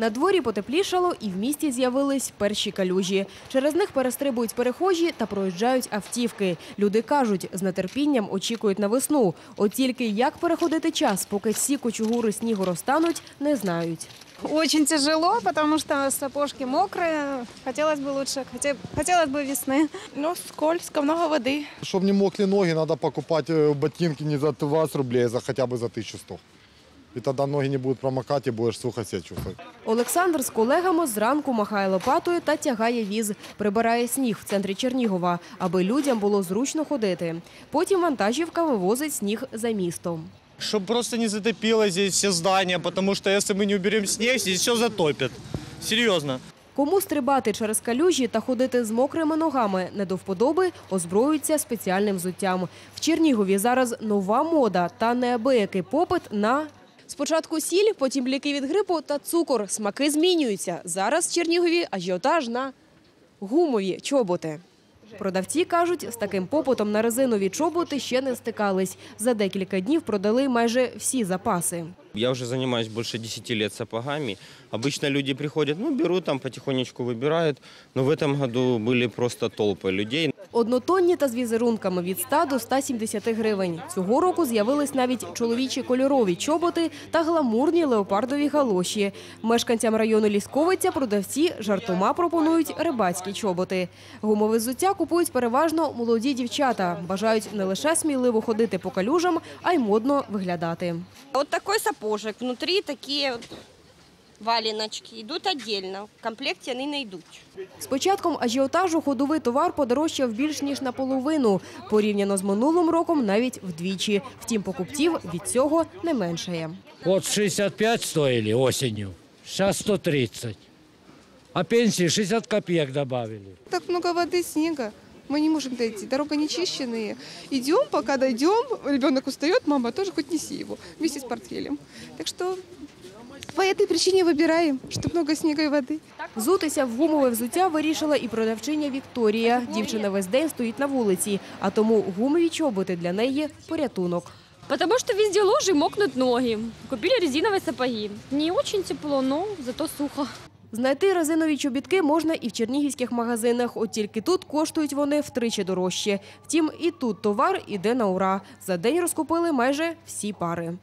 На дворі потеплішало і в місті з'явились перші калюжі. Через них перестрибують перехожі та проїжджають автівки. Люди кажуть, з нетерпінням очікують на весну. От тільки як переходити час, поки всі кучугури снігу розтануть, не знають. Очень тяжело, потому что сапожки мокрые. Хотелось бы лучше, хотя- хотелось бы весны. Ну, скользко, много воды. Чтобы не мокли ноги, надо покупать э, ботинки не за 20 рублей, а за хотя бы за 1100. И тогда ноги не будут промокать и будешь сухо себя чувствовать. Олександр з колегами зранку махає лопатою та тягає віз. Прибирає сніг в центрі Чернігова, аби людям було зручно ходити. Потім вантажівка вивозить сніг за містом. Чтобы просто не затопило здесь все здания, потому что если мы не уберем снег, здесь все затопит. Серьезно. Кому стрибати через калюжі та ходити з мокрими ногами не до вподоби, озброюються спеціальним взуттям. В Чернігові зараз нова мода та неабиякий попит на Спочатку сіль, потім ліки від грипу та цукор. Смаки змінюються. Зараз в Чернігові ажіотаж на гумові чоботи. Продавці кажуть, з таким попитом на резинові чоботи ще не стикались. За декілька днів продали майже всі запаси. Я уже занимаюсь больше 10 лет сапогами. Обычно люди приходят, ну, берут там, потихонечку выбирают. Но в этом году были просто толпы людей. Однотонні та з візерунками від 100 до 170 гривень. Цього року з'явились навіть чоловічі кольорові чоботи та гламурні леопардові галоші. Мешканцям району Лісковиця продавці жартома пропонують рибацькі чоботи. Гумове взуття купують переважно молоді дівчата. Бажають не лише сміливо ходити по калюжам, а й модно виглядати. Вот такой сапожек. Внутри такие вот валеночки. Идут отдельно. В комплекте они найдут. З початком ажіотажу ходовий товар подорожчав більш ніж наполовину. Порівняно з минулим роком навіть вдвічі. Втім, покупців від цього не меншає. Вот 65 стоили осенью, сейчас 130. А пенсии 60 копеек добавили. Так много воды, снега Мы не можем дойти. Дорога нечищенные. Идем, пока дойдем. Ребенок устает, мама тоже хоть неси его вместе с портфелем. Так что по этой причине выбираем, что много снега и воды. Взутися в гумове взуття вирішила і продавчиня Вікторія. Дівчина весь день стоїть на вулиці, а тому гумові чоботи для неї – порятунок. Потому что везде лужи мокнут ноги. Купили резиновые сапоги. Не очень тепло, но зато сухо. Знайти резинові чобітки можна і в чернігівських магазинах, от тільки тут коштують вони втричі дорожче. Втім, і тут товар іде на ура. За день розкупили майже всі пари.